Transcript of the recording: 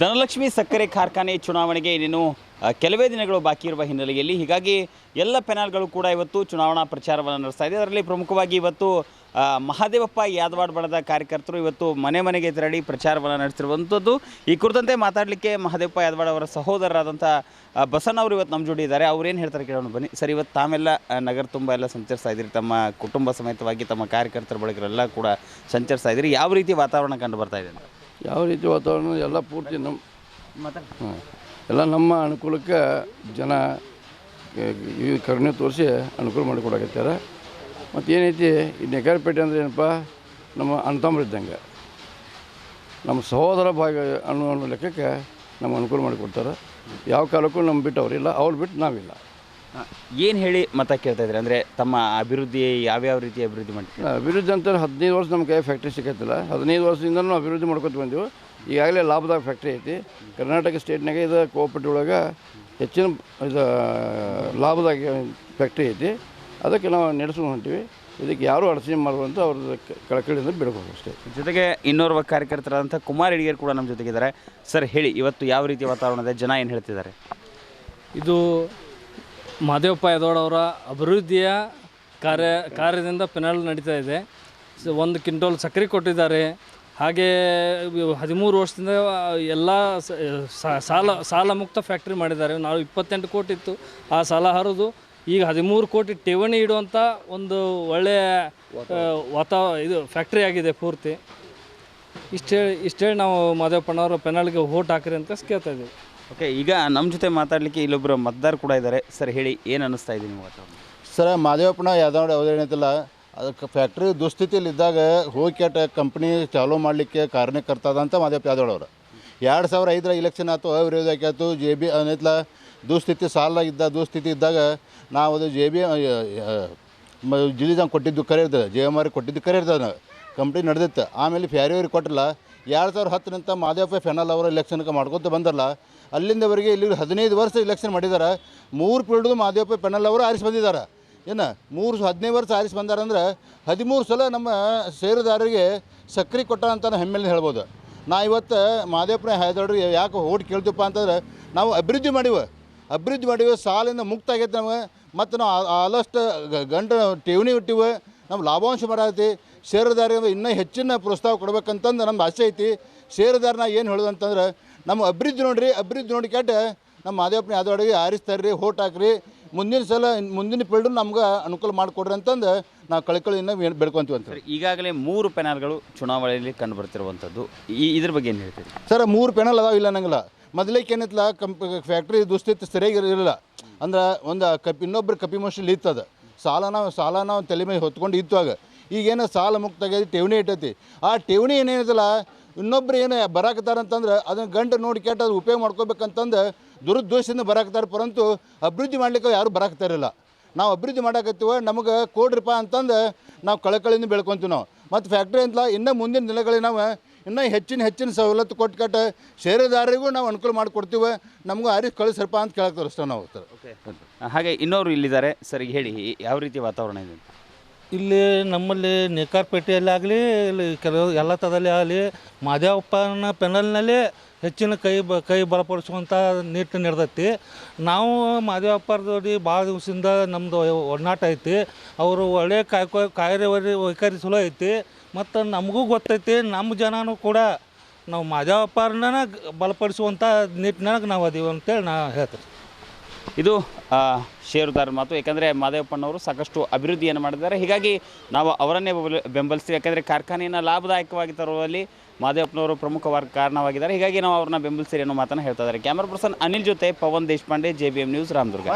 ಧನಲಕ್ಷ್ಮಿ ಸಕ್ಕರೆ ಕಾರ್ಖಾನೆ ಚುನಾವಣೆಗೆ ಇನ್ನೇನು ಕೆಲವೇ ದಿನಗಳು ಬಾಕಿ ಇರುವ ಹಿನ್ನೆಲೆಯಲ್ಲಿ ಹೀಗಾಗಿ ಎಲ್ಲ ಪೆನಾಲ್ಗಳು ಕೂಡ ಇವತ್ತು ಚುನಾವಣಾ ಪ್ರಚಾರವನ್ನು ನಡೆಸ್ತಾ ಇದೆ. ಅದರಲ್ಲಿ ಪ್ರಮುಖವಾಗಿ ಇವತ್ತು ಮಹಾದೇವಪ್ಪ ಯಾದವಾಡ್ ಬಳದ ಕಾರ್ಯಕರ್ತರು ಇವತ್ತು ಮನೆ ಮನೆಗೆ ತೆರಳಿ ಪ್ರಚಾರವನ್ನು ನಡೆಸಿರುವಂಥದ್ದು. ಈ ಕುರಿತಂತೆ ಮಾತಾಡಲಿಕ್ಕೆ ಮಹಾದೇವಪ್ಪ ಯಾದವಾಡ್ ಅವರ ಸಹೋದರರಾದಂಥ ಬಸಣ್ಣ ಅವರು ಇವತ್ತು ನಮ್ಮ ಜೋಡಿ ಇದ್ದಾರೆ. ಅವ್ರೇನು ಹೇಳ್ತಾರೆ ಕೇಳೋಣ ಬನ್ನಿ. ಸರ್, ಇವತ್ತು ತಾವೆಲ್ಲ ನಗರ ತುಂಬ ಎಲ್ಲ ಸಂಚರಿಸ್ತಾ ಇದ್ದೀರಿ. ತಮ್ಮ ಕುಟುಂಬ ಸಮೇತವಾಗಿ ತಮ್ಮ ಕಾರ್ಯಕರ್ತರ ಬಳಗರೆಲ್ಲ ಕೂಡ ಸಂಚರಿಸ್ತಾ ಇದ್ದೀರಿ. ಯಾವ ರೀತಿ ವಾತಾವರಣ ಕಂಡು ಬರ್ತಾ ಇದೆ ಅಂತ? ಯಾವ ರೀತಿ ವಾತಾವರಣ ಎಲ್ಲ ಪೂರ್ತಿ ನಮ್ಮ ಹಾಂ ಎಲ್ಲ ನಮ್ಮ ಅನುಕೂಲಕ್ಕೆ ಜನ ಈ ಕರುಣೆ ತೋರಿಸಿ ಅನುಕೂಲ ಮಾಡಿಕೊಡಕತ್ತಾರೆ ಮತ್ತು ಏನೈತಿ ಈ ನೆಗಾರಪೇಟೆ ಅಂದರೆ ಏನಪ್ಪ ನಮ್ಮ ಅಣ್ತಂಬ್ರು ಇದ್ದಂಗೆ. ನಮ್ಮ ಸಹೋದರ ಭಾಗ ಅನ್ನೋ ಲೆಕ್ಕಕ್ಕೆ ನಮ್ಮ ಅನುಕೂಲ ಮಾಡಿಕೊಡ್ತಾರೆ ಯಾವ ಕಾಲಕ್ಕೂ ನಮ್ಮ ಬಿಟ್ಟು ಅವರಿಲ್ಲ ಅವ್ರು ಬಿಟ್ಟು ನಾವಿಲ್ಲ. ಏನು ಹೇಳಿ ಮತ ಕೇಳ್ತಾ ಇದ್ರಿ? ಅಂದರೆ ತಮ್ಮ ಅಭಿವೃದ್ಧಿ ಯಾವ್ಯಾವ ರೀತಿ ಅಭಿವೃದ್ಧಿ ಮಾಡ್ತೀವಿ ಅಭಿವೃದ್ಧಿ ಅಂತ ಹದಿನೈದು ವರ್ಷ ನಮ್ಮ ಕೈ ಫ್ಯಾಕ್ಟ್ರಿ ಸಿಕ್ಕತ್ತಿಲ್ಲ ಹದಿನೈದು ವರ್ಷದಿಂದ ನಾವು ಅಭಿವೃದ್ಧಿ ಮಾಡ್ಕೊತ ಬಂದೆವು. ಈಗಾಗಲೇ ಲಾಭದಾಗ ಫ್ಯಾಕ್ಟ್ರಿ ಐತಿ. ಕರ್ನಾಟಕ ಸ್ಟೇಟ್ನಾಗೆ ಇದು ಕೋಪರೇಟಿವ್ ಒಳಗೆ ಹೆಚ್ಚಿನ ಇದು ಲಾಭದಾಗ ಫ್ಯಾಕ್ಟ್ರಿ ಐತಿ. ಅದಕ್ಕೆ ನಾವು ನಡೆಸ್ಕೊಂಡು ಹೊಂಟಿವಿ. ಇದಕ್ಕೆ ಯಾರೂ ಅಡಚಣೆ ಮಾಡುವಂಥ ಅವ್ರದ್ದು ಕಳಕಳಿಯಿಂದ ಬಿಡ್ಬೋದು ಅಷ್ಟೇ. ಜೊತೆಗೆ ಇನ್ನೋರ್ವ ಕಾರ್ಯಕರ್ತರಾದಂಥ ಕುಮಾರ್ ಹಿಡಿಗೇರ್ ಕೂಡ ನಮ್ಮ ಜೊತೆಗಿದ್ದಾರೆ. ಸರ್ ಹೇಳಿ ಇವತ್ತು ಯಾವ ರೀತಿ ವಾತಾವರಣದ ಇದೆ? ಜನ ಏನು ಹೇಳ್ತಿದ್ದಾರೆ? ಇದು ಮಾದೇವಪ್ಪ ಯದೋಡವರ ಅಭಿವೃದ್ಧಿಯ ಕಾರ್ಯ, ಕಾರ್ಯದಿಂದ ಪೆನಾಲ್ ನಡೀತಾ ಇದೆ. ಒಂದು ಕ್ವಿಂಟಲ್ ಸಕ್ಕರೆ ಕೊಟ್ಟಿದ್ದಾರೆ. ಹಾಗೆ, ಹದಿಮೂರು ವರ್ಷದಿಂದ ಎಲ್ಲ ಸಾಲ ಸಾಲ ಮುಕ್ತ ಫ್ಯಾಕ್ಟ್ರಿ ಮಾಡಿದ್ದಾರೆ. ನಾವು ಇಪ್ಪತ್ತೆಂಟು ಕೋಟಿ ಇತ್ತು. ಆ ಸಾಲ ಹರಿದು ಈಗ ಹದಿಮೂರು ಕೋಟಿ ಠೇವಣಿ ಇಡುವಂಥ ಒಂದು ಒಳ್ಳೆಯ ವಾತಾ, ಇದು ಫ್ಯಾಕ್ಟ್ರಿ ಆಗಿದೆ ಪೂರ್ತಿ. ಇಷ್ಟೇ ಇಷ್ಟೇ ನಾವು ಮಾದೇವಪ್ಪನವರು ಪೆನಾಲ್ಗೆ ಓಟ್ ಹಾಕಿರಿ ಅಂತ ಕೇಳ್ತಾ ಇದ್ದೀವಿ. ಓಕೆ ಈಗ ನಮ್ಮ ಜೊತೆ ಮಾತಾಡಲಿಕ್ಕೆ ಇಲ್ಲೊಬ್ಬರು ಮತದಾರ ಕೂಡ ಇದ್ದಾರೆ ಸರ್, ಹೇಳಿ, ಏನು ಅನ್ನಿಸ್ತಾ ಇದೆ ನಿಮ್ಮ ವಾತಾವರಣ? ಸರ, ಮಾದೇವಪ್ಪನ ಯಾವ್ದಾವ್ ಯಾವ್ದು ಏನೈತಲ್ಲ ಅದಕ್ಕೆ ಫ್ಯಾಕ್ಟ್ರಿ ದುಸ್ಥಿತಿಯಲ್ಲಿ ಇದ್ದಾಗ ಹೋಗಿ ಕೆಟ್ಟ ಕಂಪ್ನಿ ಚಾಲೂ ಮಾಡಲಿಕ್ಕೆ ಕಾರಣಕರ್ತದ ಅಂತ ಮಾದೇವಪ್ಪ ಯಾದವ್ ಅವರು. ಎರಡು ಸಾವಿರ ಐದರ ಇಲೆಕ್ಷನ್ ಆಯ್ತು ಅವಿರೋಧ ಆಯ್ತು ಜೆ ಬಿ ಏನೈತಲ್ಲ ದುಸ್ಥಿತಿ ಸಾಲ ಇದ್ದ ದುಸ್ಥಿತಿ ಇದ್ದಾಗ ನಾವು ಅದು ಜೆ ಬಿ ಜಿಲಿದಂಗೆ ಕೊಟ್ಟಿದ್ದು ಕರೆ ಇರ್ತದೆ ಜೆ ಎಂ ಆರ್ ಕೊಟ್ಟಿದ್ದು ಕರೆ ಇರ್ತದೆ ಕಂಪ್ನಿ ನಡೆದಿತ್ತು. ಆಮೇಲೆ ಫ್ಯಾರಿಯವ್ರಿಗೆ ಕೊಟ್ಟಿಲ್ಲ ಎರಡು ಸಾವಿರದ ಹತ್ತರಿಂದ ಮಾದೇವಪ್ಪ ಫೆನಲ್ ಅವರು ಎಲೆಕ್ಷನ್ಗೆ ಮಾಡ್ಕೊತ ಬಂದಲ್ಲ ಅಲ್ಲಿಂದವರೆಗೆ ಇಲ್ಲಿ ಹದಿನೈದು ವರ್ಷ ಇಲೆಕ್ಷನ್ ಮಾಡಿದ್ದಾರೆ ಮೂರು ಪೀರಿಯಡ್ದು ಮಾದೇವಪ್ಪ ಪೆನಲ್ ಅವರು ಆರಿಸಿ ಬಂದಿದ್ದಾರೆ ಏನು ಮೂರು ಹದಿನೈದು ವರ್ಷ ಆರಿಸಿ ಬಂದಾರಂದ್ರೆ ಹದಿಮೂರು ಸಲ ನಮ್ಮ ಷೇರುದಾರರಿಗೆ ಸಕ್ರೆ ಕೊಟ್ಟ ಅಂತ ಹೆಮ್ಮೆಲೆ ಹೇಳ್ಬೋದು ನಾ ಇವತ್ತು ಮಾದೇವಪ್ಪನ ಹಾಯ್ದವ್ರಿಗೆ ಯಾಕೆ ಓಟ್ ಕೇಳ್ತೀವಪ್ಪ ಅಂತಂದ್ರೆ ನಾವು ಅಭಿವೃದ್ಧಿ ಮಾಡಿವೆ ಅಭಿವೃದ್ಧಿ ಮಾಡಿವೆ ಸಾಲಿಂದ ಮುಕ್ತ ಆಗೈತೆ ನಮಗೆ ಮತ್ತು ನಾವು ಆಲ್ಮೋಸ್ಟ್ ಗಂಟು ಠೇವಣಿ ಇಟ್ಟಿವೆ ನಮ್ಮ ಲಾಭಾಂಶ ಮಾಡೈತಿ ಷೇರುದಾರರಿಗೆ ಇನ್ನೂ ಹೆಚ್ಚಿನ ಪ್ರೋತ್ಸಾಹ ಕೊಡ್ಬೇಕಂತಂದು ನಮ್ಮ ಆಸೆ ಐತಿ. ಷೇರುದಾರನ ಏನು ಹೇಳೋದು ಅಂತಂದ್ರೆ ನಮ್ಮ ಅಭಿವೃದ್ಧಿ ನೋಡಿರಿ ಅಭಿವೃದ್ಧಿ ನೋಡಿ ಕೆಟ್ಟ ನಮ್ಮ ಮಾದೇವಪ್ಪನ ಯಾದವಾಡಿಗೆ ಆರಿಸ್ತಾರ್ರಿ ಹೋಟ್ ಹಾಕ್ರಿ ಮುಂದಿನ ಸಲ ಮುಂದಿನ ಪೀಳ್ಡು ನಮ್ಗೆ ಅನುಕೂಲ ಮಾಡಿಕೊಡ್ರಿ ಅಂತಂದು ನಾವು ಕಳ್ಕಳಿಯಿಂದ ಬೆಳ್ಕೊತೀವಿ ಬೇಡ್ಕೊಂತೀವಿ ಅಂತ ಈಗಾಗಲೇ ಮೂರು ಪೆನಲ್ಗಳು ಚುನಾವಣೆಯಲ್ಲಿ ಕಂಡು ಬರ್ತಿರುವಂಥದ್ದು ಈ ಇದ್ರ ಬಗ್ಗೆ ಏನು ಹೇಳ್ತೀರಿ? ಸರ್ ಮೂರು ಪೆನಲ್ ಅದಾವ ಇಲ್ಲ ಅನ್ನಂಗಿಲ್ಲ ಮೊದಲೇಕೆ ಏನೈತಲ್ಲ ಕಂಪ್ ಫ್ಯಾಕ್ಟ್ರಿ ದುಸ್ಥಿತಿ ಸರಿಯಾಗಿ ಇರಲಿಲ್ಲ. ಅಂದ್ರೆ ಒಂದು ಕಪ್ ಇನ್ನೊಬ್ರು ಕಪಿ ಮೋಷನ್ ಇತ್ತದ ಸಾಲ ನಾವು ಸಾಲ ನಾವು ತಲೆ ಮೇಲೆ ಹೊತ್ಕೊಂಡು ಇತ್ತು ಆಗ. ಈಗೇನು ಸಾಲ ಮುಕ್ತ ಆಗ್ಯದ ಠೇವಣಿ ಇಟ್ಟೈತಿ. ಆ ಠೇವಣಿ ಏನೇನಿದಲ್ಲ ಇನ್ನೊಬ್ರು ಏನು ಬರಾಕತ್ತಾರಂತಂದ್ರೆ ಅದನ್ನು ಗಂಟು ನೋಡಿ ಕೆಟ್ಟ ಅದು ಉಪಯೋಗ ಮಾಡ್ಕೋಬೇಕಂತಂದು ದುರುದ್ದೇಶದಿಂದ ಬರಾಕತ್ತಾರೆ, ಪರಂತು ಅಭಿವೃದ್ಧಿ ಮಾಡ್ಲಿಕ್ಕೆ ಯಾರು ಬರಾಕತ್ತಾರಿಲ್ಲ ನಾವು ಅಭಿವೃದ್ಧಿ ಮಾಡಾಕತ್ತೀವ, ನಮಗೆ ಕೊಡ್ರಿಪ್ಪ ಅಂತಂದು ನಾವು ಕಳಕಳಿಂದ ಬೆಳ್ಕೊತೀವಿ ನಾವು. ಮತ್ತು ಫ್ಯಾಕ್ಟ್ರಿ ಅಂತಲ್ಲ, ಇನ್ನೂ ಮುಂದಿನ ದಿನಗಳಿಗೆ ನಾವು ಇನ್ನೂ ಹೆಚ್ಚಿನ ಹೆಚ್ಚಿನ ಸವಲತ್ತು ಕೊಟ್ಟು ಕಟ್ಟ ಷೇರುದಾರರಿಗೂ ನಾವು ಅನುಕೂಲ ಮಾಡಿಕೊಡ್ತೀವಿ ನಮಗೂ ಆರಿಸ್ ಕಳಿಸ್ರಪ್ಪ ಅಂತ ಕೇಳಕ್ಕೆ ಅಷ್ಟೇ ನಾವು ಸರ್ ಹಾಗೆ ಇನ್ನೋರು ಇಲ್ಲಿದ್ದಾರೆ. ಸರ್ ಈಗ ಹೇಳಿ ಯಾವ ರೀತಿ ವಾತಾವರಣ ಇದೆ? ಇಲ್ಲಿ ನಮ್ಮಲ್ಲಿ ನೇಕಾರ್ಪೇಟೆಯಲ್ಲಿ ಆಗಲಿ ಇಲ್ಲಿ ಕೆಲವು ಎಲ್ಲ ಥರದಲ್ಲಿ ಆಗಲಿ ಮಾದೇವಪ್ಪನ ಪೆನಲ್ನಲ್ಲಿ ಹೆಚ್ಚಿನ ಕೈ ಬ ಕೈ ಬಲಪಡಿಸುವಂಥ ನಿಟ್ಟು ನಡೆದೈತಿ. ನಾವು ಮಾದೇವಪ್ಪರದವ್ರಿ ಭಾಳ ದಿವಸದಿಂದ ನಮ್ಮದು ಒಡನಾಟ ಐತಿ. ಅವರು ಒಳ್ಳೆಯ ಕಾಯ್ಕೊ ಕಾರ್ಯವರಿ ವೈಖರಿ ಚಲೋ ಐತಿ. ಮತ್ತು ನಮಗೂ ಗೊತ್ತೈತಿ ನಮ್ಮ ಜನನೂ ಕೂಡ ನಾವು ಮಾದೇವಪ್ಪರನ್ನ ಬಲಪಡಿಸುವಂಥ ನಿಟ್ಟಿನಾಗ ನಾವು ಅದೀವಿ ಅಂತೇಳಿ ನಾ ಹೇಳ್ತೀನಿ. ಇದು ಷೇರುದಾರ ಷೇರುದಾರರ ಮಾತು. ಯಾಕಂದರೆ ಮಾದೇವಪ್ಪನವರು ಸಾಕಷ್ಟು ಅಭಿವೃದ್ಧಿಯನ್ನು ಮಾಡಿದ್ದಾರೆ. ಹೀಗಾಗಿ ನಾವು ಅವರನ್ನೇ ಬೆಂಬಲ- ಬೆಂಬಲಿಸ್ತೀವಿ. ಯಾಕಂದರೆ ಕಾರ್ಖಾನೆಯನ್ನು ಲಾಭದಾಯಕವಾಗಿ ತರುವಲ್ಲಿ ಮಾದೇವಪ್ಪನವರು ಪ್ರಮುಖವಾಗಿ ಕಾರಣವಾಗಿದ್ದಾರೆ. ಹೀಗಾಗಿ ನಾವು ಅವ್ರನ್ನ ಬೆಂಬಲಿಸ್ತೀರಿ ಅನ್ನೋ ಮಾತನ್ನು ಹೇಳ್ತಾ ಇದ್ದಾರೆ. ಕ್ಯಾಮ್ರಾ ಪರ್ಸನ್ ಅನಿಲ್ ಜೊತೆ Pavan Deshpande J B M news Ramdurg.